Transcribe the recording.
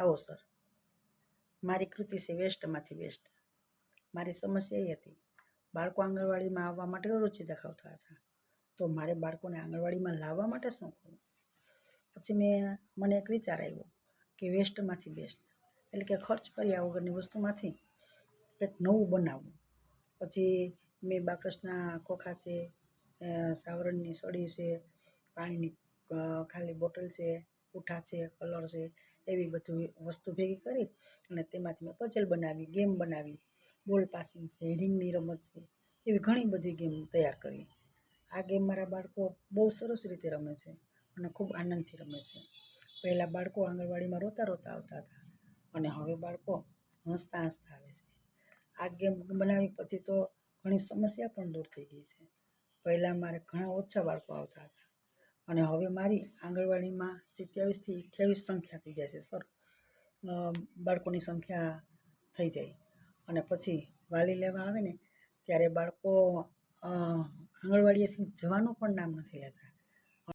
આવો, સર. મારી કૃતિ છે વેસ્ટમાંથી બેસ્ટ મારી સમસ્યા એ હતી. બાળકો આંગણવાડીમાં આવવા માટે રુચિ દાખવતા હતા. તો મારે બાળકોને આંગણવાડીમાં લાવવા માટે શું કરવું? પછી મેં, મને એક વિચાર આવ્યો કે વેસ્ટમાંથી બેસ્ટ એટલે કે ખર્ચ કર્યા વગરની વસ્તુમાંથી કંઈક નવું બનાવવું. પછી મેં બાકસના ખોખા છે સાવરણની સળી છે, પાણીની ખાલી બોટલ છે પૂંઠા છે, કલર છે, એવી બધું વસ્તુ ભેગી કરી અને તેમાંથી મેં પઝલ બનાવી ગેમ બનાવી બોલ પાસિંગ છે રિંગની રમત છે, એવી ઘણી બધી ગેમ તૈયાર કરી. આ ગેમ મારા બાળકો બહુ સરસ રીતે રમે છે અને ખૂબ આનંદથી રમે છે. પહેલાં બાળકો આંગણવાડીમાં રોતા રોતા આવતા હતા અને હવે બાળકો હસતા હસતા આવે છે. આ ગેમ બનાવી પછી તો ઘણી સમસ્યા પણ દૂર થઈ ગઈ છે. પહેલાં મારે ઘણા ઓછા બાળકો આવતા હતા. અને હવે મારી આંગણવાડીમાં સત્યાવીસથી અઠ્યાવીસ સંખ્યા થઈ જાય છે, સર. બાળકોની સંખ્યા થઈ જાય. અને પછી વાલી લેવા આવે ને, ત્યારે બાળકો આંગણવાડીએથી જવાનું પણ નામ નથી લેતા.